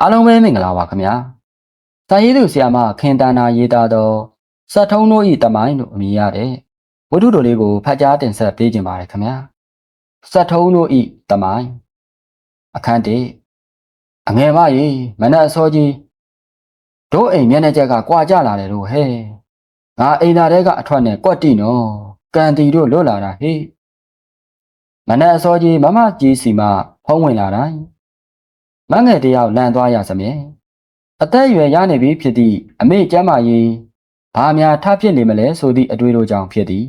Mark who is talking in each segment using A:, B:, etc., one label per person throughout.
A: အားလုံးပဲမင်္ဂလာပါခင်ဗျာစာရေးသူဆရာမခင်တန်နာရေးသားသောစတ်ထုံးတို့ဤတမိုင်းလို့အမည်ရတဲ့ဝတ္ထုတော်လေးကိုဖတ်ကြားတင်ဆက်ပေးခြင်းပါတယ်ခင်ဗျာစတ်ထုံးတို့ဤတမိုင်းအခန်းတေအငယ်မကြီးမနက်အစောကြီးတို့အိမ်မျက်နှာချက်ကကြွာကြလာတယ်လို့ဟဲ့ငါအိမ်သားတဲကအထွက်နဲ့ကွက်တိနော်ကန်တီတို့လွတ်လာတာဟေ့မနက်အစောကြီးမမကြီးစီမဖုံးဝင်လာတိုင်း မငယ်တယောက်လန်သွားရစမြဲအသက်အရွယ်ရနေပြီဖြစ်သည့်အမေကျမ်းမာရေးဘာများထဖြစ်နေမလဲဆိုသည့်အတွေ့အကြုံကြောင့်ဖြစ်သည်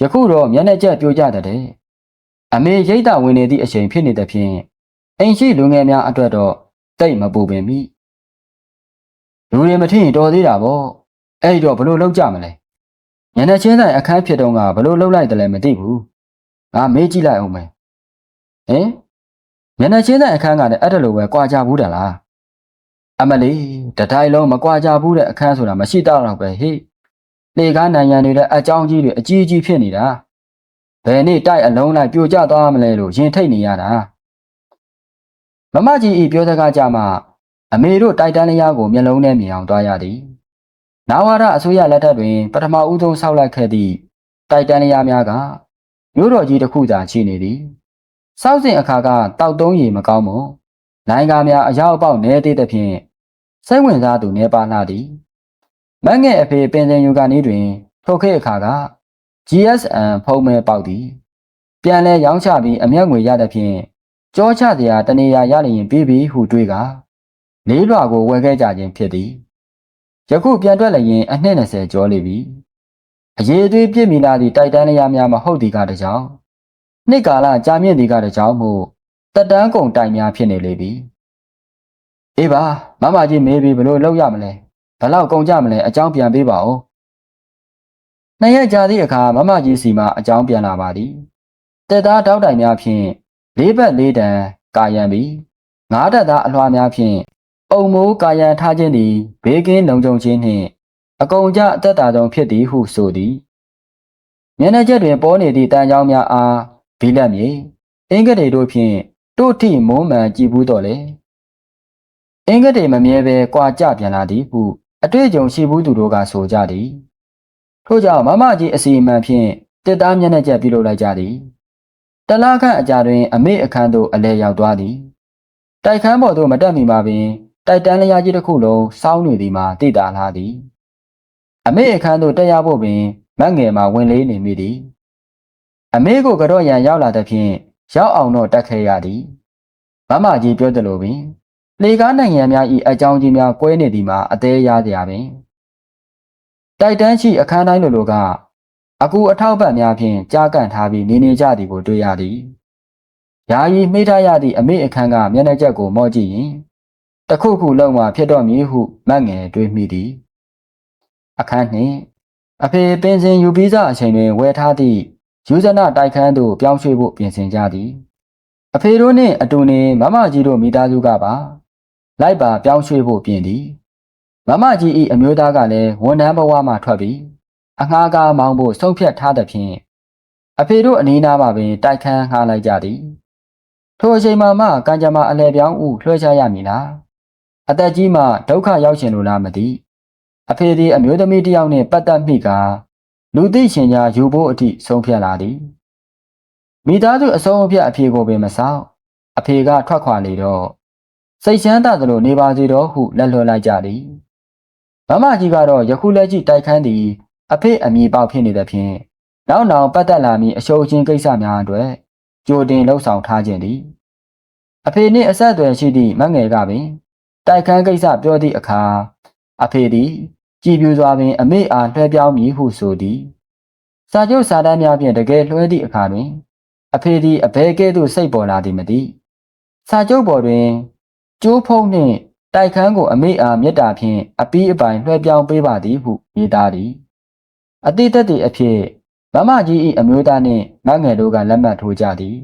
A: ယခုတော့မျက်နှာကျက်ပြိုကျတဲ့အမေရိတ်တာဝင်နေသည့်အချိန်ဖြစ်နေသဖြင့်အိမ်ရှိလူငယ်များအတွက်တော့တိတ်မပူပင်မိလူတွေမထင်ရင်တော်သေးတာပေါ့အဲ့ဒီတော့ဘလို့လောက်ကြမလဲညနေချင်းတိုင်းအခန်းဖြစ်တော့ကဘလို့လောက်လိုက်တယ်လဲမသိဘူးငါမေးကြည့်လိုက်အောင်မယ်ဟင် မျက်နှာချင်းတဲ့အခန်းကလည်းအဲ့ဒါလိုပဲကြွာကြဘူးတယ်လားအမလီတတိုင်းလုံးမကြွာကြဘူးတဲ့အခန်းဆိုတာမရှိတော့တော့ပဲဟေ့လေကားနိုင်ငံတွေလည်းအကြောင်းကြီးတွေအကြီးကြီးဖြစ်နေတာဘယ်နေ့တိုက်အလုံးလိုက်ပြိုကျသွားမလဲလို့ရင်ထိတ်နေရတာမမကြီးဤပြောစကားကြမှာအမေတို့တိုက်တန်းလျားကိုမျက်လုံးနဲ့မြင်အောင်သွားရသည်နာဝရအစိုးရလက်ထက်တွင် ပထမဦးဆုံးဆောက်လိုက်ခဲ့သည့်တိုက်တန်းလျားများကမြို့တော်ကြီးတစ်ခုသာရှိနေသည် စောက်စဉ်အခါကတောက်တုံးရီမကောင်းမို့နိုင်ကားများအရောက်အပေါက်နေသေးသဖြင့်စိတ်ဝင်စားသူနေပါလာသည်မငဲ့အဖေပင်စင်ယူကနေတွင်ထိုခေတ်အခါက GSM ဖုံးမဲပေါက်သည်ပြန်လဲရောင်းချပြီးအမျက်ငွေရသဖြင့်ကြောချစရာတနေရာရလျင်ပြီးပြီဟုတွေးကလေးလွာကိုဝယ်ခဲ့ကြခြင်းဖြစ်သည်ယခုပြန်တွက်လျင်အနှစ်20ကျော်လေပြီအရေးအသွေးပြည့်မီလာသည့်တိုက်တန်းလျားများမဟုတ်သည်ကတကြောင် နှစ်ကာလကြာမြင့်ဒီကတကြောင်မို့တက်တန်းကုံတိုင်များဖြစ်နေလေပြီအေးပါမမကြီးမေးပြီးဘလို့လောက်ရမလဲဘလောက်ကုံကြမလဲအကြောင်းပြန်ပေးပါဦးနှစ်ရက်ကြာသည့်အခါမမကြီးစီမှအကြောင်းပြန်လာပါသည်တက်သားတောက်တိုင်များဖြင့်လေးဘက်လေးတန်ကာယံပြီးငါးတက်သားအလွှာများဖြင့်အုံမိုးကာယံထားခြင်းသည်ဘေးကင်းလုံခြုံခြင်းနှင့်အကုန်ကြအသက်တာဆုံးဖြစ်သည်ဟုဆိုသည်မျက်နှာချက်တွင်ပေါ်နေသည့်တန်ကြောင်းများအား ဘီလက်မြေအင်္ဂတေတို့ဖြင့်တို့ထိမုံမှန်ကြည်ဘူးတော့လေအင်္ဂတေမမြဲပဲကြွာကြပြန်လာသည်ဟုအတွေ့အကြုံရှိဘူးသူတို့ကဆိုကြသည်ထို့ကြောင့်မမကြီးအစီအမံဖြင့်တစ်သားမျက်နှာချက်ပြုလုပ်လိုက်ကြသည်တလားခန့်အကြာတွင် အမေအခန်းသို့အလဲရောက်သွားသည်တိုက်ခန်းပေါ်သို့မတက်မီမှာပင်တိုက်တန်းလျာကြီးတစ်ခုလုံးစောင်းနေသည်မှာတိတာလာသည် အမေအခန်းသို့တက်ရဖို့ပင်မတ်ငယ်မှာဝင်လေးနေမိသည် အမေကိုကတော့ရန်ရောက်လာသဖြင့်ရောက်အောင်တော့တက်ခဲ့ရသည်မမကြီးပြောတယ်လို့ပင်လေကားနိုင်ငံများ၏အကြောင်းကြီးများကွဲနေသည်မှာအသေးရကြရပင်တိုက်တန်းရှိအခန်းတိုင်းလိုလိုကအကူအထောက်ပံ့များဖြင့်ကြားကန်ထားပြီးနေနေကြသည်ကိုတွေ့ရသည်ယာယီမိထားရသည့်အမေအခန်းကမျက်နှာချက်ကိုမော့ကြည့်ရင်တခုခုလုံးမှဖြစ်တော့မည်ဟုမတ်ငယ်တွေးမိသည်အခန်းနှင့်အဖေပင်စင်ယူပြီးစအချိန်တွင်ဝယ်ထားသည့် ယူဇနာတိုက်ခန်းသို့ပြောင်းရွှေ့ဖို့ပြင်ဆင်ကြသည်အဖေတို့နှင့်အတူနေမမကြီးတို့မိသားစုကပါလိုက်ပါပြောင်းရွှေ့ဖို့ပြင်သည်မမကြီး၏အမျိုးသားကလည်းဝန်ထမ်းဘဝမှထွက်ပြီးအငှားကားမောင်းဖို့ဆုံးဖြတ်ထားသဖြင့်အဖေတို့အနီးနားမှာပင်တိုက်ခန်းငှားလိုက်ကြသည်ထိုအချိန်မှမှကံကြမ္မာအလဲပြောင်းဥလွှဲချရမည်လားအသက်ကြီးမှဒုက္ခရောက်ရှင်လို့လားမသိအဖေဒီအမျိုးသမီးတစ်ယောက်နှင့်ပတ်သက်မိက လူသိရှင်ကြားယူဖို့အထိဆုံးဖြတ်လာသည်မိသားစုအဆုံးအဖြတ်အဖေကိုပင်မဆောင်အဖေကထွက်ခွာလေတော့စိတ်ချမ်းသာသလိုနေပါစေတော့ဟုလက်လွှတ်လိုက်ကြသည်မမကြီးကတော့ယခုလက်ကြည့်တိုက်ခန်းသည်အဖေအမိပေါက်ဖြစ်နေတဲ့ဖြင့်နောက်နောက်ပတ်သက်လာမည့်အရှုံးချင်းကိစ္စများအတွက်ကြိုတင်လှုပ်ဆောင်ထားခြင်းသည်အဖေနှင့်အဆက်အသွယ်ရှိသည့်မငယ်ကပင်တိုက်ခန်းကိစ္စပြောသည့်အခါအဖေသည် ကြည်ပြူစွာပင်အမေအားလွှဲပြောင်းမည်ဟုဆိုသည်စာချုပ်စာတမ်းများဖြင့်တကယ်လွှဲသည့်အခါတွင် အဖေသည်အဘဲကဲ့သို့စိတ်ပေါ်လာသည်မသိစာချုပ်ပေါ်တွင်ကျိုးဖုံးနှင့်တိုက်ခန်းကိုအမေအားမေတ္တာဖြင့်အပီးအပိုင်လွှဲပြောင်းပေးပါသည်ဟုရေးသားသည်အတိတ်သက်တည်အဖြစ်မမကြီး၏အမျိုးသားနှင့်မငယ်တို့ကလက်မှတ်ထိုးကြသည်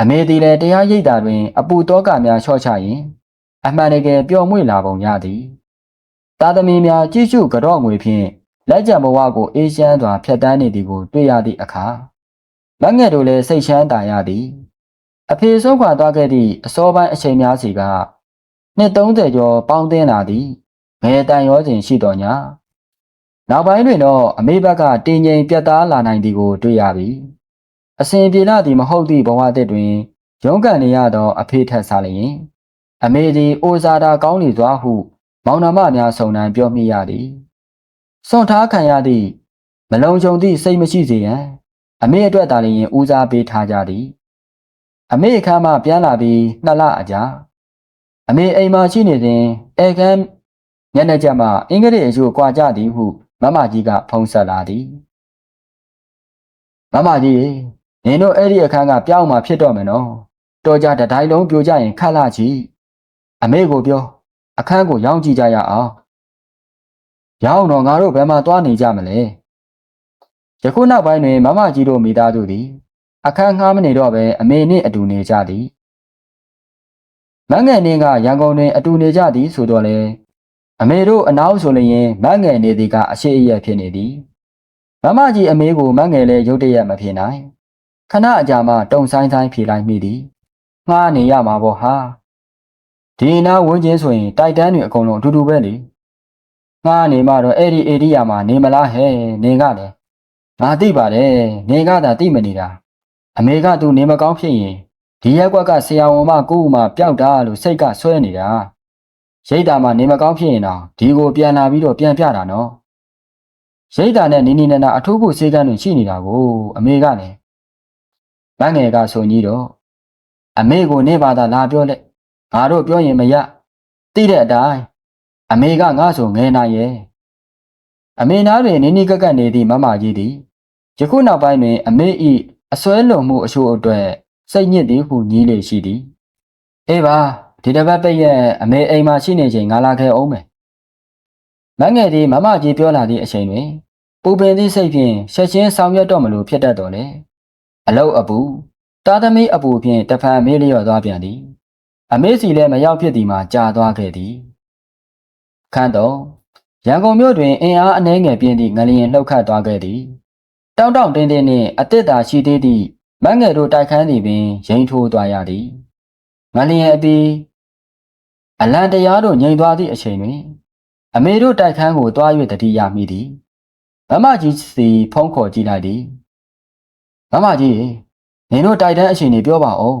A: အမေသည်လည်းတရားရိပ်တာတွင် အပူတောကများချော့ချရင်အမှန်တကယ်ပျော်မွေ့လာပုံရသည် သားသမီးများကြည့်ရှုကြော့ငွေဖြင့်လက်ကျန်ဘဝကိုအေးချမ်းစွာဖြတ်တန်းနေသည်ကိုတွေ့ရသည့်အခါမငယ်တို့လည်းစိတ်ချမ်းသာရသည်အဖေဆုံးခွာသွားခဲ့သည့်အစောပိုင်းအချိန်များစီကနှစ်30ကျော်ပေါင်းသင်းလာသည်ငယ်တန်ရောစဉ်ရှိတော်ညာနောက်ပိုင်းတွင်တော့အမေဘက်ကတင်ငိမ်ပြတ်သားလာနိုင်သည်ကိုတွေ့ရပြီအစဉ်ပြေလာသည်မဟုတ်သည့်ဘဝအသစ်တွင်ရုန်းကန်နေရသောအဖေထက်စားလျင် အမေသည်အိုဇာတာကောင်းနေစွာဟု မောင်နှမများဆုံနိုင်ပြောမိရသည်စွန့်ထားခံရသည့်မလုံခြုံသည့်စိတ်မရှိစေရန်အမေအတွက်သာလျှင်ဦးစားပေးထားကြသည်အမေအခန်းမှပြန်လာပြီးနှစ်လအကြာအမေအိမ်မှာရှိနေစဉ်အဲခန်းမျက်နှာကျမှအင်္ဂလိပ်အကျိုးကွာကြသည်ဟုမမကြီးကဖုံးဆက်လာသည်မမကြီးနင်တို့အဲ့ဒီအခန်းကပြောင်းမှဖြစ်တော့မယ်နော်တော်ကြတတိုင်းလုံးပြိုကြရင်ခက်လာချီအမေကိုပြော အခန်းကိုရောင်းကြည့်ကြရအောင်ရောင်းတော့ငါတို့ဘယ်မှာသွားနေကြမလဲယခုနောက်ပိုင်းတွင်မမကြီးတို့မိသားစုသည် အခန်းငှားမနေတော့ဘဲအမေနှင့်အတူနေကြသည်မငယ်နှင်းကရန်ကုန်တွင် အတူနေကြသည်ဆိုတော့လေအမေတို့အနောက်ဆိုလျင်မငယ်နေသည်ကအရှိအယက်ဖြစ်နေသည်မမကြီးအမေကိုမငယ်လဲရုတ်တရက်မဖြစ်နိုင်ခဏအကြာမှတုံဆိုင်ဆိုင်ဖြေလိုက်မိသည်ငှားနေရမှာပေါ့ဟာ ဒီနာဝင်းချင်းဆိုရင်တိုက်တန်းတွေအကုန်လုံးအတူတူပဲလေငှားနေမှတော့အဲ့ဒီဧရိယာမှာနေမလားဟဲ့နေကလည်းငါသိပါတယ်နေကသာသိမနေတာအမေကသူနေမကောင်းဖြစ်ရင်ဒီရက်ကွက်ကဆရာဝန်မကိုဦးမပျောက်တာလို့စိတ်ကဆွဲနေတာရိတ်တာမှနေမကောင်းဖြစ်ရင်တော့ဒီကိုပြန်လာပြီးတော့ပြန်ပြတာနော်ရိတ်တာနဲ့နီနီနနာအထူးဖို့စေကန်းတွေရှိနေတာကိုအမေကလည်းမငယ်ကဆိုကြီးတော့အမေကိုနေပါသာလာပြောလက် ငါတို့ပြောရင်မရသိတဲ့အတိုင်းအမေကငါဆိုငယ်နိုင်ရဲ့အမေနားတွင်နီနီကက်ကက်နေသည့်မမကြီးသည်ယခုနောက်ပိုင်းတွင် အမေ၏အစွဲလွန်မှုအချို့အတွက်စိတ်ညစ်သည်ဟုညီးလေရှိသည်အေးပါဒီတစ်ပတ်ပိတ်ရဲ့အမေအိမ်မှာရှိနေချိန်ငါလာခဲ့အောင်မယ်မငယ်သည်မမကြီးပြောလာသည့်အချိန်တွင်ပူပင်သည့်စိတ်ဖြင့်ချက်ချင်းဆောင်ရွက်တော့မလို့ဖြစ်တတ်တော်လေအလုတ်အပူတာသမီအပူဖြင့်တဖန်မေးလျော့သွားပြန်သည် အမေစီလည်းမရောက်ဖြစ်သည်မှာကြာသွားခဲ့သည်ခန့်တော်ရန်ကုန်မြို့တွင်အင်အားအနှဲငယ်ပြင်းသည့်ငလျင်လှုပ်ခတ်သွားခဲ့သည်တောင်းတောင်းတင်းတင်းနှင့်အတစ်သာရှိသေးသည့်မငယ်တို့တိုက်ခန်းသည်ပင်ရင်ထိုးသွားရသည်ငလျင်အပြီးအလံတရားတို့ငြိမ်သွားသည့်အချိန်တွင် အမေတို့တိုက်ခန်းကိုတွား၍တတိယမိသည်မမကြီးစီဖုံးခေါ်ကြည့်လိုက်သည်မမကြီးနင်တို့တိုက်တန်းအချိန်နေပြောပါဦး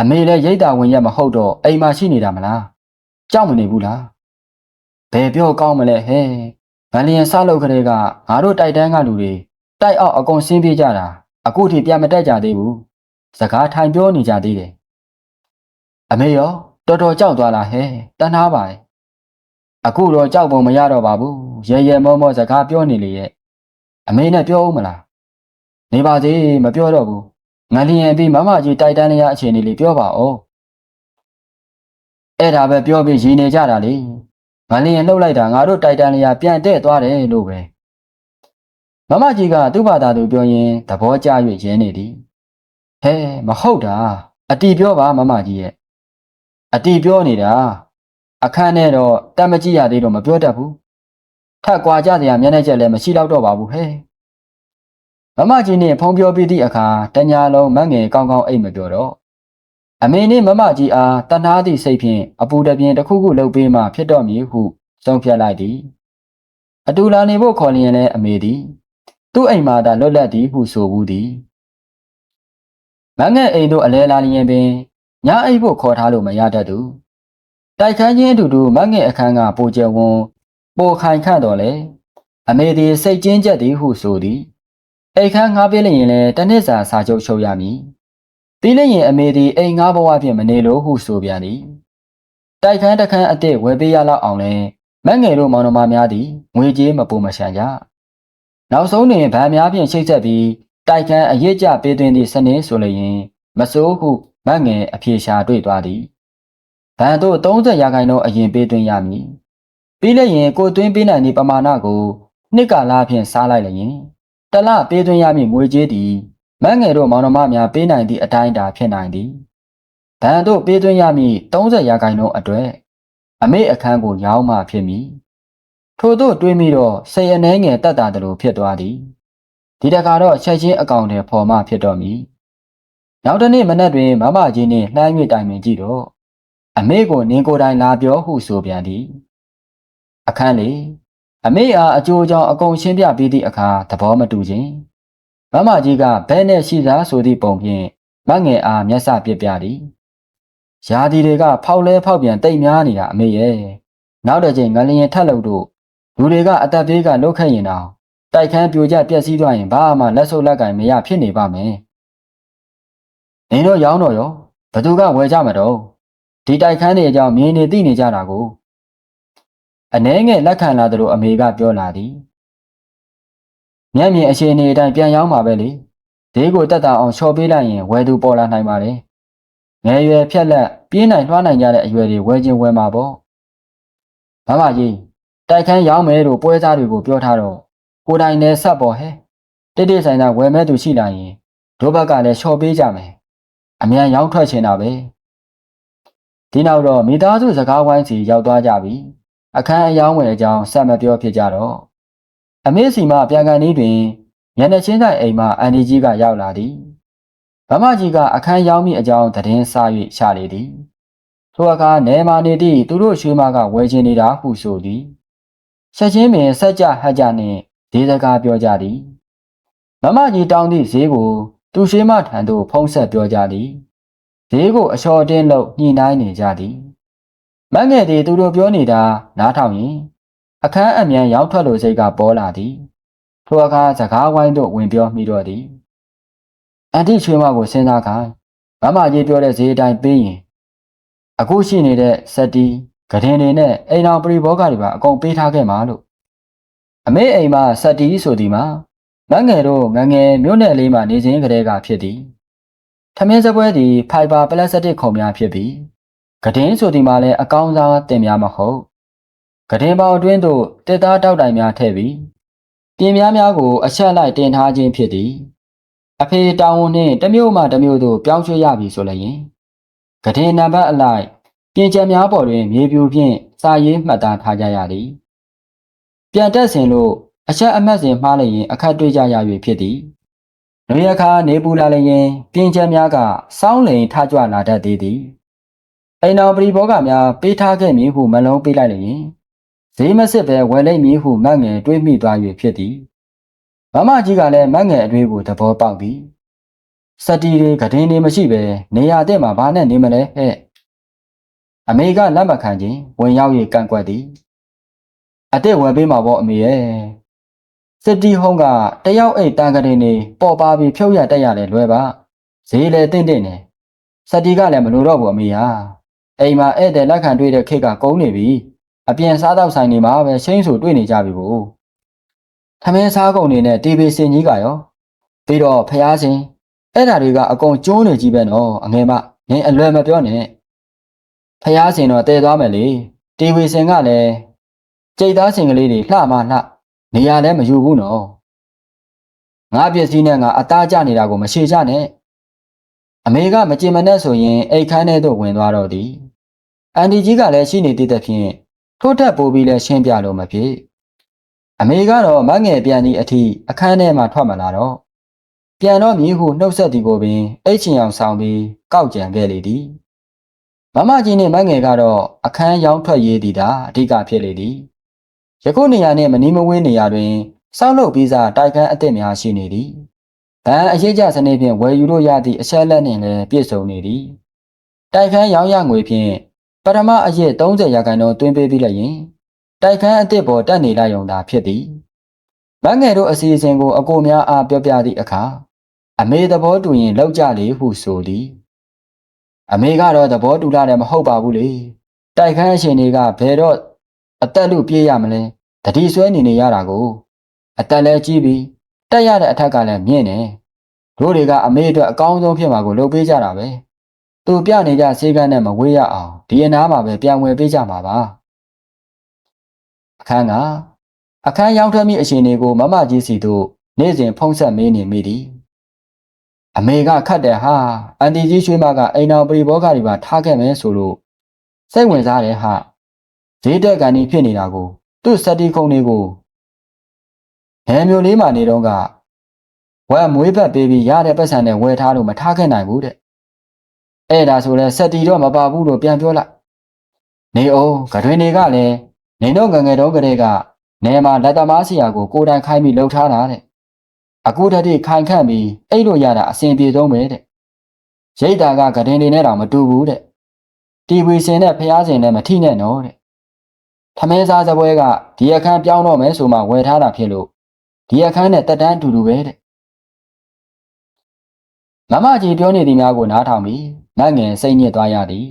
A: အမေလည်းရိတ်တာဝင်ရမဟုတ်တော့အိမ်မှာရှိနေတာမလားကြောက်မနေဘူးလားဘယ်ပြောကောင်းမလဲဟဲ့ငလျင်ဆလုပ်ကလေးကငါတို့တိုက်တန်းကလူတွေတိုက်အောင်အကုန်ဆင်းပြေးကြတာအခုထိပြန်မတက်ကြသေးဘူးစကားထိုင်ပြောနေကြသေးတယ်အမေရောတော်တော်ကြောက်သွားလားဟဲ့တန်းထားပါရဲ့အခုတော့ကြောက်ပုံမရတော့ပါဘူးရဲရဲမောမောစကားပြောနေလေရဲ့အမေနဲ့ပြောဦးမလားနေပါစေမပြောတော့ဘူး ငလျင်ပြီးမမကြီးတိုက်တန်းရအခြေအနေလေးပြောပါဦးအဲ့ဒါပဲပြောပြီးရည်နေကြတာလေငလျင်လှုပ်လိုက်တာငါတို့တိုက်တန်းရပြန်တဲ့သွားတယ်လို့ပဲမမကြီးကသူ့ဘာသာသူပြောရင်သဘောကျ၍ရင်းနေသည်ဟဲမဟုတ်တာအတီပြောပါမမကြီးရဲ့အတီပြောနေတာအခန်းနဲ့တော့တတ်မကြည့်ရသေးတော့မပြောတတ်ဘူးထက်ကွာကြစရာမျက်နှာချက်လည်းမရှိတော့တော့ပါဘူးဟဲ့ မမကြီးနဲ့ဖုံးပြောပြီးသည့်အခါတညာလုံးမငယ်ကောင်းကောင်းအိတ်မပြောတော့အမေနဲ့မမကြီးအားတနာသည့်စိတ်ဖြင့်အပူတပြင်းတစ်ခုခုလှုပ်ပေးမှဖြစ်တော့မည်ဟုဆုံးဖြတ်လိုက်သည်အတူလာနေဖို့ခေါ်လျင်လည်းအမေသည်သူ့အိမ်မှာသာလွတ်လပ်သည်ဟုဆိုဘူးသည်မငယ်အိမ်တို့အလဲလာလျင်ပင်ညအိပ်ဖို့ခေါ်ထားလို့မရတတ်သူတိုက်ခန်းချင်းအတူတူမငယ်အခန်းကပိုကျဝွန်ပိုခိုင်ခန့်တော်လေအမေသည်စိတ်ကျဉ်ကျက်သည်ဟုဆိုသည် အိမ်ခန်းငှားပေးလျင်လည်းတနစ်စာစာချုပ်ချုပ်ရမည်ပြီးလျင်အမေသည်အိမ်ငှားဘဝဖြင့်မနေလို့ဟုဆိုပြန်သည်တိုက်ခန်းတစ်ခန်းအစ်စ်ဝယ်ပေးရလောက်အောင်လဲမငယ်တို့မောင်နှမများသည်ငွေကြေးမပူမရှမ်းကြနောက်ဆုံးတွင်ဗန်များဖြင့်ချိတ်ဆက်ပြီးတိုက်ခန်းအရေးကြပေးသွင်းသည့်စနစ်ဆိုလျင်မစိုးဟုမငယ်အဖြေရှာတွေ့သွားသည်ဗန်တို့30ရာခိုင်နှုန်းအရင်ပေးသွင်းရမည်ပြီးလျင်ကိုသွင်းပေးနိုင်သည့်ပမာဏကိုနှစ်ကာလဖြင့်စားလိုက်လျင် တလပေးသွင်းရမည့်ငွေကြေးသည်မငယ်တို့မောင်နှမများပေးနိုင်သည့်အတိုင်းအတာဖြစ်နိုင်သည်ဗန်တို့ပေးသွင်းရမည့်30ရာခိုင်နှုန်းအတွက်အမေအခန်းကိုရောင်းမှဖြစ်မည်ထို့သို့တွေးမိတော့စိတ်အနှဲငယ်တက်တာတလို့ဖြစ်သွားသည်ဒီတခါတော့ချက်ချင်းအကောင့်ထဲပေါ်မှဖြစ်တော့မည်နောက်တနေ့မနက်တွင်မမကြီးနှင့်လှမ်း၍တိုင်ပင်ကြည့်တော့အမေကိုနင်းကိုယ်တိုင်လာပြောဟုဆိုပြန်သည်အခန်းလေး အမေအားအကျိုးကြောင့်အကုန်ရှင်းပြပြီးသည့်အခါသဘောမတူခြင်းမမကြီးကဘဲနဲ့ရှိသားဆိုသည့်ပုံဖြင့်မငယ်အားမျက်စပစ်ပြသည်ရာဒီတွေကဖောက်လဲဖောက်ပြန်တိတ်များနေတာအမေရဲ့နောက်တစ်ချိန်ငလျင်ထက်လို့တို့လူတွေကအသက်သေးကလုတ်ခတ်ရင်တော့တိုက်ခန်းပြိုကျပျက်စီးသွားရင်ဘာမှလက်ဆုပ်လက်ကင်မရဖြစ်နေပါမယ်။နေတော့ရောင်းတော့ရောဘသူကဝယ်ကြမတော့ဒီတိုက်ခန်းတွေအကြောင်းမြင်နေသိနေကြတာကို အနှဲငယ်လက်ခံလာသလိုအမေကပြောလာသည်။မျက်မြင်အရှင်နေအတိုင်းပြန်ရောင်းပါပဲလေ။ဒေးကိုတက်တာအောင်ချော်ပေးလိုက်ရင်ဝယ်သူပေါ်လာနိုင်ပါလေ။ငယ်ရွယ်ဖြက်လက်ပြင်းနိုင်လွှားနိုင်ကြတဲ့အရွယ်တွေဝယ်ခြင်းဝယ်မှာပေါ့။မမကြီးတိုက်ခန်းရောင်းမယ်လို့ပွဲစားတွေကိုပြောထားတော့ကိုယ်တိုင်နဲ့ဆက်ပေါ်ဟဲ့တိတိဆိုင်ဆိုင်ဝယ်မဲ့သူရှိလာရင်ဒုဘက်ကလည်းလျှော်ပေးကြမယ်အမြန်ရောင်းထွက်ချင်တာပဲဒီနောက်တော့မိသားစုစကားဝိုင်းစီရောက်သွားကြပြီ အခန်းအယောင်းဝယ်အကြောင်းဆက်မပြောဖြစ်ကြတော့အမေစီမပြန်ကန်ဤတွင်မျက်နှာချင်းဆိုင်အိမ်မှအန်ဒီကြီးကရောက်လာသည်ဗမကြီးကအခန်းရောက်မိအကြောင်းသတင်းစား၍ရှာလေသည်ထိုအခါနေမာနေသည့်သူတို့ရွှေမကဝယ်ချင်နေတာဟုဆိုသည်ချက်ချင်းပင်ဆက်ကြဟတ်ကြနှင့်ဒေသကားပြောကြသည်မမကြီးတောင်းသည့်ဈေးကို သူရှိမထံသို့ဖုံးဆက်ပြောကြသည်ဈေးကိုအလျှော်တင်းလို့ညှိနှိုင်းနေကြသည် မငယ်သည်သူတို့ပြောနေတာနားထောင်ရင်အခန်းအမြန်ရောက်ထွက်လိုစိတ်ကပေါ်လာသည်ထိုအခါစကားဝိုင်းတို့ဝင်ပြောမိတော့သည်အန်တီချွေးမကိုစဉ်းစားခိုင်းမမကြီးပြောတဲ့ဈေးအတိုင်းပေးရင်အခုရှိနေတဲ့စက်တီဂဒင်တွေနဲ့အိမ်အောင်ပရိဘောဂတွေပါအကုန်ပေးထားခဲ့မှာလို့အမေအိမ်မှာစက်တီဆိုဒီမှာငငယ်တို့ငငယ်မြို့နယ်လေးမှာနေခြင်းကလေးကဖြစ်သည်ထမင်းစပွဲသည်ဖိုင်ဘာပလတ်စတစ်ခုံများဖြစ်ပြီး ဂဒင်းဆိုဒီမှာလည်းအကောင်းစားတင်များမဟုတ်ဂဒင်းပေါအတွင်းသို့တစ်သားတောက်တိုင်များထည့်ပြီးပြင်များများကိုအချက်လိုက်တင်ထားခြင်းဖြစ်သည်အဖေတောင်းဝန်နှင့်တမျိုးမှတမျိုးသို့ပြောင်းရွှေ့ရပြီဆိုလည်းရင်ဂဒင်းနံပါတ်အလိုက်ပြင်ချက်များပေါ်တွင်မြေပြူဖြင့်စာရေးမှတ်သားထားကြရသည်ပြန်တက်စဉ်လို့အချက်အမှတ်စဉ်မှားလိုက်ရင်အခက်တွေ့ကြရ၍ဖြစ်သည်။နေအခါနေပူလာလျင်ပြင်းချက်များကစောင်းလိန်ထကြွလာတတ်သေးသည်။ အိမ်တော်ပရိဘောကများပေးထားခဲ့မည်ဟုမလုံးပေးလိုက်လျင်ဈေးမစစ်ပဲဝယ်လိုက်မည်ဟုမတ်ငယ်တွေးမိသွား၍ဖြစ်သည်။မမကြီးကလည်းမတ်ငယ်အတွေးကိုသဘောပေါက်သည်။စတီတွေကဒင်းတွေမရှိပဲနေရာတဲ့မှာဘာနဲ့နေမလဲဟဲ့။အမေကလက်မခံခြင်းဝင်ရောက်၍ကန့်ကွက်သည်။အစ်စ်ဝယ်ပေးမှာပေါ့အမေရဲ့စစ်တီဟုံးကတယောက်အိတ်တန်ကလေးနေပေါ်ပါပြီးဖြုတ်ရတက်ရတယ်လွယ်ပါဈေးလည်းတင့်တင့်နေစတီကလည်းမလိုတော့ဘူးအမေဟာ အိမ်မှာဧည့်သည်လက်ခံတွေ့တဲ့ခေတ်ကကုန်းနေပြီအပြင်စားတော့ဆိုင်နေမှာပဲရှင်းဆိုတွေ့နေကြပြီကိုထမင်းစားကုန်နေနဲ့တီဗီစင်ကြီးကရောပြီးတော့ဖျားစင်အဲ့ဓာတွေကအကုန်ကျိုးနေကြီးပဲနော်အငယ်မငင်းအလွယ်မပြောနဲ့ဖျားစင်တော့တည်သွားမယ်လေတီဗီစင်ကလည်းကြိတ်သားစင်ကလေးတွေလှမလှနေရာလည်းမယူဘူးနော်ငါပစ္စည်းနဲ့ငါအသားကျနေတာကိုမရှိကြနဲ့အမေကမကြင်မနဲ့ဆိုရင်အိတ်ခမ်းထဲသို့ဝင်သွားတော့သည် အန်ဒီကြီးကလည်းရှိနေသေးတဲ့ဖြင့်ထိုးထက်ပိုးပြီးလဲရှင်းပြလို့မဖြစ်အမေကတော့မငယ်ပြန်သည့်အထိအခန်းထဲမှထွက်မလာတော့ပြန်တော့မြည်ဟုနှုတ်ဆက်သည်ကိုပင်အိတ်ချင်အောင်ဆောင်ပြီးကောက်ကြံခဲ့လေသည်မမကြီးနှင့်မငယ်ကတော့အခန်းရောင်းထွက်ရေးသည်သာအဓိကဖြစ်လေသည်ယခုနေရာနှင့်မနီးမဝေးနေရာတွင်စောက်လုပ်ပြီးစားတိုက်ခန်းအသစ်များရှိနေသည်။ဗန်အရေးကြစနစ်ဖြင့်ဝယ်ယူလို့ရသည့်အချက်လက်နှင့်လည်းပြည့်စုံနေသည်။တိုက်ခန်းရောင်းရငွေဖြင့် ပထမအရက်30ရာခိုင်နှုန်းတွင်းပေးပြီးလျင်တိုက်ခန်းအသစ်ပေါ်တက်နေလိုက်ုံသာဖြစ်သည်။မငယ်တို့အစီအစဉ်ကိုအကိုများအားပြောပြသည့်အခါအမေသဘောတူရင်လောက်ကြလေဟုဆိုသည်။အမေကတော့သဘောတူလာတယ်မဟုတ်ပါဘူးလေ။တိုက်ခန်းအရှင်တွေကဘယ်တော့အသက်လူပြေးရမလဲတတိဆွဲနေနေရတာကို အသက်လဲကြီးပြီးတက်ရတဲ့အထက်ကလည်းမြင့်နေတို့တွေကအမေအတွက်အကောင်းဆုံးဖြစ်မှာကိုလုပ်ပေးကြတာပဲ သူပြနေကြစေကန်းနဲ့မဝေးရအောင်ဒီအနားမှာပဲပြန်ဝင်ပေးကြမှာပါအခန်းကအခန်းရောက်ထွက်မိအရှင်တွေကိုမမကြီးစီတို့နေ့စဉ်ဖုံးဆက်မေးနေမိသည်အမေကခတ်တယ်ဟာအန်တီကြီးရွှေမကအိမ်တော်ပရိဘောဂတွေပါထားခဲ့မယ်ဆိုလို့စိတ်ဝင်စားတယ်ဟာဈေးတက်ကန်ဒီဖြစ်နေတာကိုသူ့စက်တီခုံတွေကိုဟဲမျိုးလေးမှနေတော့ကဝက်မွေးဘက်ပေးပြီးရတဲ့ပတ်စံနဲ့ဝယ်ထားလို့မထားခဲ့နိုင်ဘူးတဲ့ အဲ့ဒါဆိုလဲစက်တီတော့မပါဘူးလို့ပြန်ပြောလိုက်နေအောင်ကတွင်တွေကလည်းနေတော့ငယ်ငယ်တော့ကလေးကနေမှာလက်သမားဆရာကိုကိုယ်တိုင်ခိုင်းပြီးလှုပ်ထားတာတဲ့အခုတည်းခိုင်ခန့်ပြီးအဲ့လိုရတာအစဉ်ပြေဆုံးပဲတဲ့ရိတ်တာကကတွင်တွေနဲ့တော့မတူဘူးတဲ့တီဗီစင်နဲ့ဖျားစင်နဲ့မထိနဲ့နော်တဲ့ထမင်းစားစပွဲကဒီအခန်းပြောင်းတော့မယ်ဆိုမှဝယ်ထားတာဖြစ်လို့ဒီအခန်းနဲ့တက်တန်းအတူတူပဲတဲ့မမကြီးပြောနေသည်များကိုနားထောင်ပြီး မငယ်စိတ်ညစ်သွားရသည်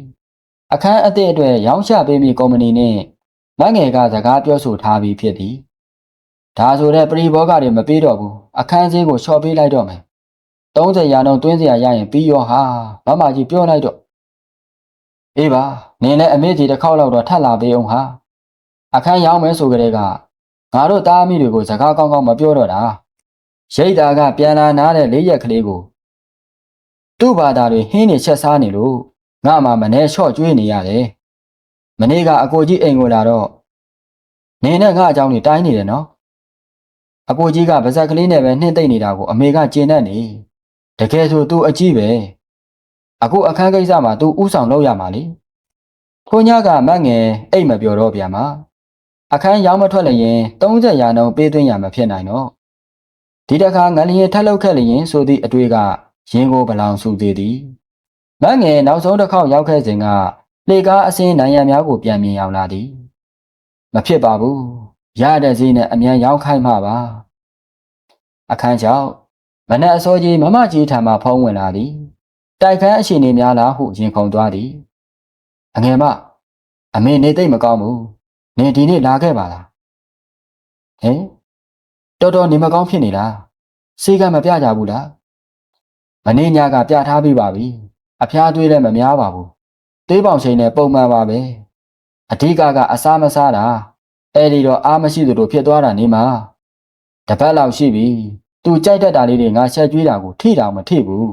A: အခန်းအသည့်အတွက်ရောင်းချပေးမိကုမ္ပဏီနဲ့မငယ်ကစကားပြောဆိုထားပြီးဖြစ်သည်ဒါဆိုတဲ့ပရိဘောဂတွေမပေးတော့ဘူးအခန်းစည်းကိုလျှော့ပေးလိုက်တော့မယ်30ရာနှုန်းသွင်းစရာရရင်ပြီးရောဟာမမကြီးပြောလိုက်တော့အေးပါနင်လည်းအမေကြီးတစ်ခေါက်လောက်တော့ထပ်လာပေးအောင်ဟာအခန်းရောင်းမယ်ဆိုကြတဲ့ကငါတို့သားအမိတွေကိုစကားကောင်းကောင်းမပြောတော့တာရိတ်တာကပြန်လာနားတဲ့လေးရက်ကလေးကို သူ့ဘာသာတွေဟင်းနေချက်စားနေလို့ငါမှမနေလျှော့ကျွေးနေရတယ်မနေ့ကအကိုကြီးအိမ်ကိုလာတော့နေနဲ့ငါအကြောင်းတွေတိုင်းနေတယ်နော်အကိုကြီးကဗဇက်ကလေးနဲ့ပဲနှင်းသိမ့်နေတာကိုအမေကကျင်တတ်နေတကယ်ဆိုသူအကြီးပဲအခုအခန်းကိစ္စမှာသူဥဆောင်လုပ်ရမှာလေခွန်ညကမတ်ငယ်အိတ်မပြောတော့ပြန်မှာအခန်းရောက်မထွက်လျင်30ရာနှုန်းပေးသွင်းရမှာဖြစ်နိုင်တော့ဒီတခါငလျင်ထက်လောက်ခဲ့လျင်ဆိုသည့်အတွေ့က ရင်ကိုဗလောင်စုသေးသည်မတ်ငယ်နောက်ဆုံးတစ်ခေါက်ရောက်ခဲ့စဉ်ကလေကားအစင်းနိုင်ရများကိုပြန်မြင်ရောက်လာသည်မဖြစ်ပါဘူးရတဲ့ဈေးနဲ့အမြန်ရောက်ခိုင်းမှာပါအခန်းကြောင့်မနက်အစောကြီးမမကြီးထံမှဖုံးဝင်လာသည်တိုက်ခန်းအရှင်နေများလားဟုရင်ခုန်သွားသည်အငယ်မအမေနေသိမ့်မကောင်းဘူးနင်ဒီနေ့လာခဲ့ပါလားဟင်တော်တော်နေမကောင်းဖြစ်နေလားစေကမပြကြဘူးလား မနေ့ညကပြထားပြီးပါပြီအဖျားသွေးလည်းမများပါဘူးသေးပေါင်ချိန်နဲ့ပုံမှန်ပါပဲအဓိကကအစားမစားတာအဲ့ဒီတော့အားမရှိသလိုဖြစ်သွားတာနေမှာတပတ်လောက်ရှိပြီသူကြိုက်တတ်တာလေးတွေငါဆက်ကျွေးတာကိုထိတောင်မထိဘူး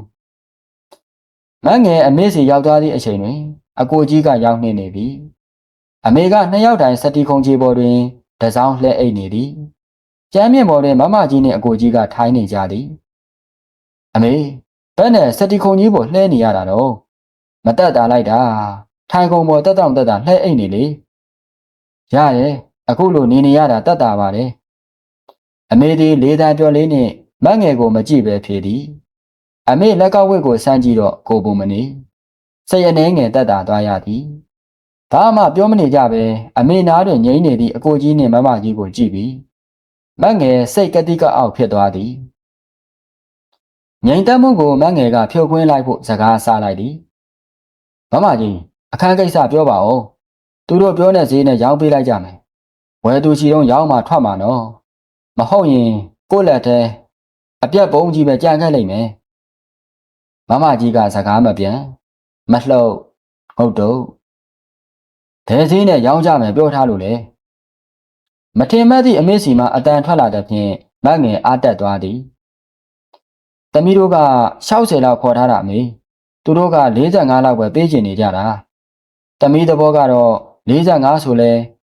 A: မငယ်အမေစီရောက်သွားသည့်အချိန်တွင်အကိုကြီးကရောက်နေနေပြီအမေကနှစ်ယောက်တိုင်စတီခုံကြီးပေါ်တွင်တစောင်းလှဲအိတ်နေသည်ကျမ်းမြင့်ပေါ်တွင်မမကြီးနှင့်အကိုကြီးကထိုင်းနေကြသည်အမေ ဘယ်နဲ့စတီခုံကြီးပေါ်လှဲနေရတာတော့မတက်တာလိုက်တာထိုင်ကုန်ပေါ်တက်တောင့်တက်တာလှဲအိတ်နေလေရရဲ့အခုလိုနေနေရတာတက်တာပါလေအမေဒီလေးသားပြောလေးနဲ့မငယ်ကိုမကြည့်ပဲဖြေသည်အမေလက်ကဝက်ကိုစမ်းကြည့်တော့ကိုပုံမနေစရနေငယ်တက်တာသွားရသည်ဘာမှပြောမနေကြပဲအမေနားတွင်ငိမ့်နေသည့်အကိုကြီးနှင့်မမကြီးကိုကြည့်ပြီးမငယ်စိတ်ကတိကအောက်ဖြစ်သွားသည် ငိမ့်တက်မှုကိုမငယ်ကဖြုတ်ခွင်းလိုက်ဖို့စကားစားလိုက်သည်မမကြီးအခန်းကိစ္စပြောပါဦးသူတို့ပြောတဲ့ဈေးနဲ့ရောင်းပေးလိုက်ကြမယ်ဝယ်သူချီတော့ရောင်းမှထွက်မှာနော်မဟုတ်ရင်ကိုယ့်လက်ထဲအပြက်ပုံးကြီးပဲကြံခဲ့လိမ့်မယ်မမကြီးကစကားမပြန်မလှုပ်ဟုတ်တော့ဒဲစင်းနဲ့ရောင်းကြမယ်ပြောထားလို့လေမထင်မှတ်သည့်အမေစီမှအတန်ထွက်လာတဲ့ဖြင့်မငယ်အားတက်သွားသည် တမီးတို့က60လောက်ခေါ်ထားတာအမေသူတို့က45လောက်ပဲပေးချင်နေကြတာတမီးသဘောကတော့45ဆိုလဲ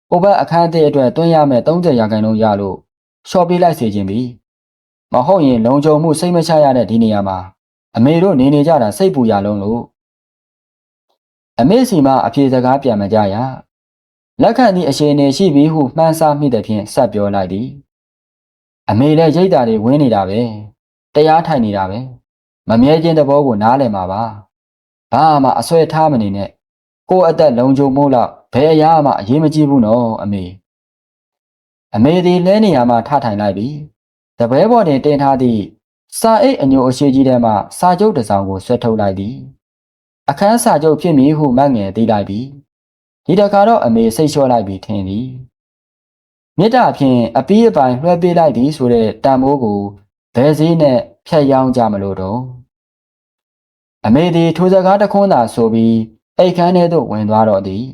A: ဟိုဘက်အခန်းအသစ်အတွက်တွင်းရမယ်30ရာခိုင်နှုန်းရလို့ရှော့ပေးလိုက်စေခြင်းပြီမဟုတ်ရင်လုံခြုံမှုစိတ်မချရတဲ့ဒီနေရာမှာအမေတို့နေနေကြတာစိတ်ပူရလုံးလို့အမေစီမအဖြေစကားပြန်မကြရလက်ခံသည့်အခြေအနေရှိပြီဟုမှန်းဆမိတဲ့ဖြင့်ဆက်ပြောလိုက်သည်အမေလည်းရိတ်တာတွေဝင်းနေတာပဲ တရားထိုင်နေတာပဲမမြဲခြင်းသဘောကိုနားလည်မှာပါဘာမှအဆွဲထားမနေနဲ့ကိုယ့်အသက်လုံခြုံမှုလောက်ဘယ်အရာမှအရေးမကြီးဘူးနော်အမေအမေဒီလဲနေရာမှာထထိုင်လိုက်ပြီတပွဲပေါ်တွင်တင်ထားသည့်စာအိတ်အညိုအရှိကြီးထဲမှစာချုပ်တစ်စောင်ကိုဆွဲထုတ်လိုက်သည်အခန်းစာချုပ်ဖြစ်မည်ဟုမတ်ငယ်သိလိုက်ပြီဒီတခါတော့အမေစိတ်လျှော့လိုက်ပြီးထင်သည်မေတ္တာဖြင့်အပီးအပိုင်လွှဲပေးလိုက်သည်ဆိုတဲ့တန်မိုးကို ဘယ်စည်းနဲ့ဖြတ်ရောင်းကြမလို့တော့အမေသည်ထိုစကားတခွန်းသာဆိုပြီးအိတ်ခမ်းထဲသို့ဝင်သွားတော့သည်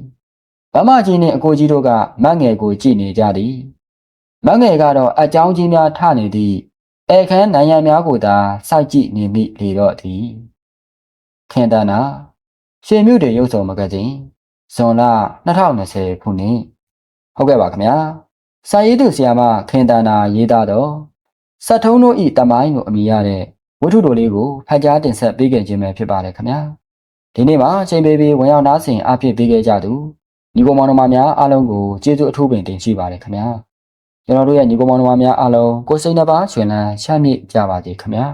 A: မမကြီးနှင့်အကိုကြီးတို့ကမတ်ငယ်ကိုကြည့်နေကြသည်မတ်ငယ်ကတော့အကြောင်းကြီးများထနေသည့်ဧခန်းနိုင်ရန်များကိုသာစိုက်ကြည့်နေမိလေတော့သည်ခင်တနာရှင်မြုတွေရုပ်ဆောင်မဂဇင်းဇွန်လ2020ခုနှစ်ဟုတ်ကဲ့ပါခင်ဗျာစာရေးသူဆရာမခင်တနာရေးသားတော့ စတ်ထုံးတို့ဤတမိုင်းကိုအမိရတဲ့ဝတ္ထုတော်လေးကိုဖတ်ကြားတင်ဆက်ပေးခဲ့ခြင်းပဲဖြစ်ပါတယ်ခင်ဗျာဒီနေ့မှာချိန်ပေးပြီးဝင်ရောက်နားဆင်အားဖြင့်ပေးခဲ့ကြသူညီကောင်မောင်နှမများအားလုံးကိုကျေးဇူးအထူးပင်တင်ရှိပါတယ်ခင်ဗျာကျွန်တော်တို့ရဲ့ညီကောင်မောင်နှမများအားလုံးကိုယ်စိတ်နှပါရှင်လန်းချမ်းမြေ့ကြပါစေခင်ဗျာ